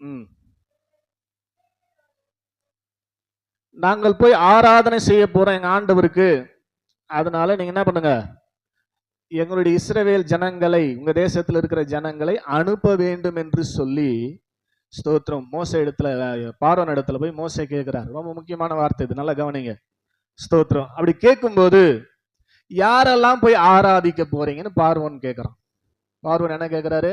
ம். நாங்கள் போய் ஆராதனை செய்ய போறோம் எங்க ஆண்டவருக்கு. அதனால நீங்க என்ன பண்ணுங்க? எங்களுடைய இஸ்ரவேல் ஜனங்களை உங்க தேசத்தில் இருக்கிற ஜனங்களை அனுப்ப வேண்டும் என்று சொல்லி ஸ்தோத்திரம். மோச இடத்துல பார்வன் இடத்துல போய் மோச கேட்கிறார் ரொம்ப முக்கியமான வார்த்தை இது. நல்லா கவனிங்க. ஸ்தோத்திரம். அப்படி கேட்கும்போது யாரெல்லாம் போய் ஆராதிக்க போறீங்கன்னு பார்வன் கேட்கிறான் பார்வன் என்ன கேட்கிறாரு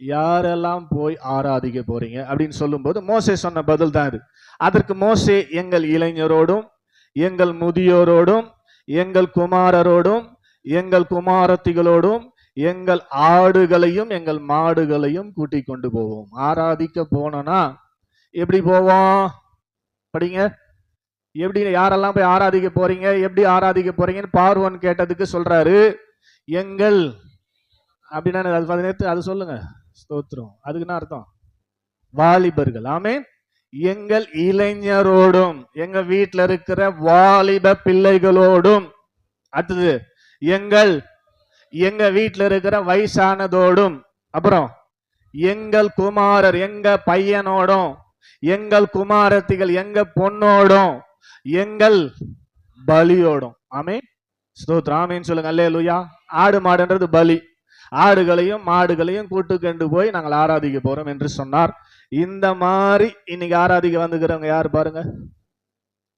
யாரெல்லாம் போய் ஆராதிக்க போறீங்க? அப்படின்னு சொல்லும்போது மோசே சொன்ன பதில் தான் இது. அதற்கு மோசே எங்கள் இளைஞரோடும் எங்கள் முதியோரோடும் எங்கள் குமாரரோடும் எங்கள் குமாரத்திகளோடும் எங்கள் ஆடுகளையும் எங்கள் மாடுகளையும் கூட்டி கொண்டு போவோம். ஆராதிக்க போனோம்னா எப்படி போவோம்? படிங்க. எப்படி யாரெல்லாம் போய் ஆராதிக்க போறீங்க? எப்படி ஆராதிக்க போறீங்கன்னு பார்வன் கேட்டதுக்கு சொல்றாரு எங்கள் அப்படின்னா அது பதினெட்டு அது சொல்லுங்க. ஸ்தோத்திரம். அதுக்கு என்ன அர்த்தம்? வாலிபர்கள். ஆமே எங்கள் இளைஞரோடும் எங்க வீட்டில் இருக்கிற வாலிப பிள்ளைகளோடும் அடுத்தது எங்கள் எங்க வீட்டில் இருக்கிற வயசானதோடும் அப்புறம் எங்கள் குமாரர் எங்க பையனோடும் எங்கள் குமாரத்திகள் எங்க பொண்ணோடும் எங்கள் பலியோடும். ஆமே ஸ்தோத்ராமேன்னு சொல்லுங்க. அல்லே லுயா ஆடு மாடுன்றது பலி. ஆடுகளையும் மாடுகளையும் கூட்டு கொண்டு போய் நாங்கள் ஆராதிக்க போறோம் என்று சொன்னார். இந்த மாதிரி இன்னைக்கு ஆராதிக்க வந்துக்கிறவங்க யார் பாருங்க?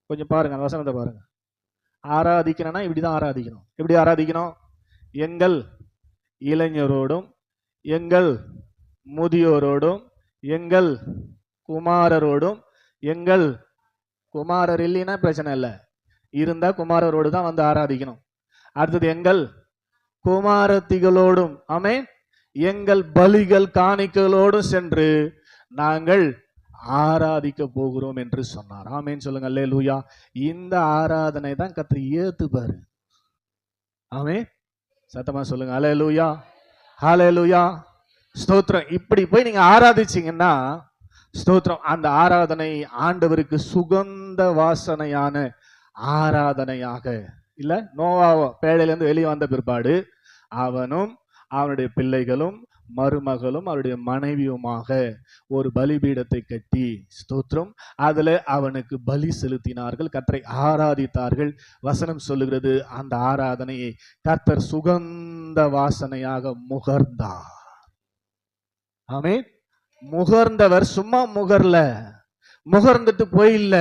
கொஞ்சம் பாருங்க வசனத்தை பாருங்க. ஆராதிக்கணும்னா இப்படிதான் ஆராதிக்கணும். எப்படி ஆராதிக்கணும்? எங்கள் இளைஞரோடும் எங்கள் முதியோரோடும் எங்கள் குமாரரோடும் எங்கள் குமாரர் இல்லைன்னா பிரச்சனை இல்லை. இருந்தால் குமாரரோடு தான் வந்து ஆராதிக்கணும். அடுத்தது எங்கள் குமாரத்திகளோடும் ஆமே எங்கள் பலிகள் காணிக்கைகளோடும் சென்று நாங்கள் ஆராதிக்க போகிறோம் என்று சொன்னார். ஆமேன்னு சொல்லுங்க அல்லேலூயா. இந்த ஆராதனை தான் கத்திரி ஏத்துப்பாரு. ஆமே சத்தமா சொல்லுங்க அலே லூயா ஹலே லூயா ஸ்தோத்திரம். இப்படி போய் நீங்க ஆராதிச்சீங்கன்னா ஸ்தோத்திரம் அந்த ஆராதனை ஆண்டவருக்கு சுகந்த வாசனையான ஆராதனையாக இல்ல நோவா பேழையிலேருந்து வெளியே வந்த பிற்பாடு அவனும் அவனுடைய பிள்ளைகளும் மருமகளும் அவருடைய மனைவியுமாக ஒரு பலிபீடத்தை கட்டி ஸ்தோத்திரம். அதுல அவனுக்கு பலி செலுத்தினார்கள் கற்றை ஆராதித்தார்கள். வசனம் சொல்லுகிறது அந்த ஆராதனையை கர்த்தர் சுகந்த வாசனையாக முகர்ந்தார். ஆமே முகர்ந்தவர் சும்மா முகர்ல முகர்ந்துட்டு போயில்ல.